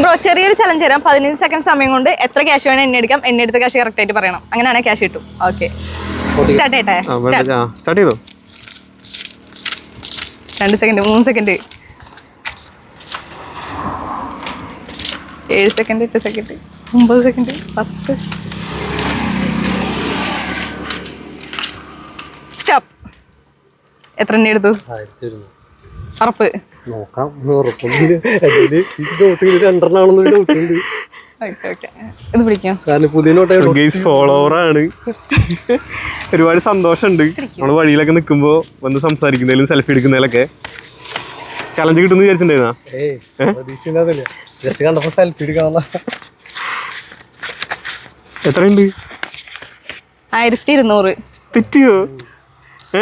Bro ചെറിയൊരു challenge തരാം. പതിനഞ്ച് സെക്കൻഡ് സമയം കൊണ്ട് എത്ര ക്യാഷ് വേണം എന്നെ എടുക്കാം. എന്നെ എടുത്ത ക്യാഷ് കറക്റ്റ് ആയിട്ട് പറയണം. അങ്ങനെയാണെങ്കിൽ ക്യാഷ് കിട്ടും. ഓക്കെ സ്റ്റാർട്ട് ചെയ്യട്ടെ. സ്റ്റാർട്ട് ചെയ്തോ? രണ്ട് സെക്കൻഡ് മൂന്ന് സെക്കൻഡ് ഏഴ് സെക്കൻഡ് എട്ട് സെക്കൻഡ് ഒമ്പത് സെക്കൻഡ് പത്ത്. സ്റ്റോപ്പ് എത്ര എണ്ണ എടുത്തു? ഉറപ്പ്. നോക്കാം ഉറപ്പൊന്നുമില്ല ഇത് പിടിക്കാം? കാരണം പുതിയ ഒരുപാട് സന്തോഷമുണ്ട്. നമ്മൾ വഴിയിലൊക്കെ നിൽക്കുമ്പോൾ വന്ന് സംസാരിക്കുന്നതിലും സെൽഫി എടുക്കുന്നതിലൊക്കെ. ചലഞ്ച് കിട്ടുമെന്ന് വിചാരിച്ചിട്ടുണ്ടായിരുന്നാ? സെൽഫി എടുക്കാനുള്ള എത്രയുണ്ട് ആയിരത്തി ഇരുന്നൂറ് തെറ്റിയോ ഏ?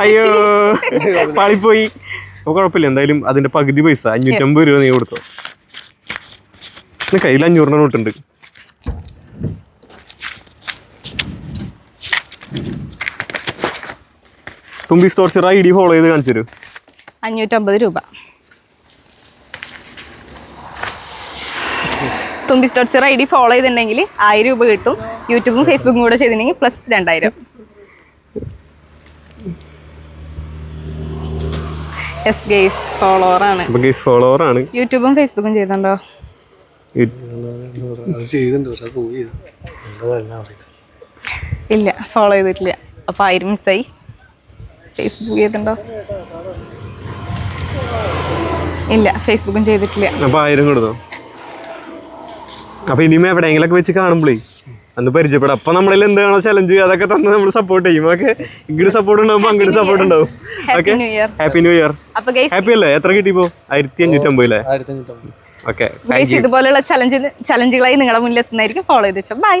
അയ്യോ പാളിപ്പോയി അപ്പൊ കുഴപ്പമില്ല. എന്തായാലും അതിന്റെ പകുതി പൈസ അഞ്ഞൂറ്റമ്പത് രൂപ നീ കൊടുത്തോ. കയ്യിൽ അഞ്ഞൂറിന് നോട്ടുണ്ട്. തുമ്പി സ്റ്റോർ സിറ ഐ ഡി ഫോളോ ചെയ്ത് കാണിച്ചു തരൂ. അഞ്ഞൂറ്റമ്പത് രൂപ. തുമ്പി സ്റ്റോട്ട്സർ ഐ ഡി ഫോളോ ചെയ്തിട്ടുണ്ടെങ്കിൽ ആയിരം രൂപ കിട്ടും. യൂട്യൂബും ഫേസ്ബുക്കും കൂടെ ചെയ്തിട്ടുണ്ടെങ്കിൽ പ്ലസ് രണ്ടായിരം. എസ് ഗെയ്സ് ഫോളോവർ ആണ്. അപ്പൊ ഗെയ്സ് ഫോളോവർ ആണ്. യൂട്യൂബും ഫേസ്ബുക്കും ചെയ്തിട്ടുണ്ടോ? ഇല്ല ഫോളോ ചെയ്തിട്ടില്ല. അപ്പോൾ ആയിരം മിസ്സായി ഫേസ്ബുക്ക് ചെയ്തിട്ടുണ്ടോ? ഇല്ല ഫേസ്ബുക്കും ചെയ്തിട്ടില്ല. അപ്പൊ ആയിരം കൊടുത്തോ? അപ്പൊ ഇനിയും എവിടെയെങ്കിലൊക്കെ വെച്ച് കാണുമ്പോഴേ അന്ന് പരിചയപ്പെടാം. അപ്പൊ നമ്മളിൽ എന്താണോ ചലഞ്ച് അതൊക്കെ തന്നെ നമ്മൾ സപ്പോർട്ട് ചെയ്യും. ഓക്കെ ഇങ്ങോട്ട് സപ്പോർട്ട് ഉണ്ടാവും അങ്ങോട്ട് സപ്പോർട്ട് ഉണ്ടാവും. Happy okay new year happy new year അപ്പോൾ ഗെയ്സ് ഹാപ്പി അല്ലേ? എത്ര കിട്ടിപ്പോ ആയിരത്തി അഞ്ഞൂറ്റമ്പത് അല്ലേ? ആയിരത്തി അഞ്ഞൂറ്റമ്പത് ഓക്കെ ഇതുപോലുള്ള ചലഞ്ച് ചലഞ്ചുകളായി നിങ്ങളുടെ മുന്നിൽ എത്തുന്നതായിരിക്കും. ഫോളോ ചെയ്ത് വെച്ചോ. ബൈ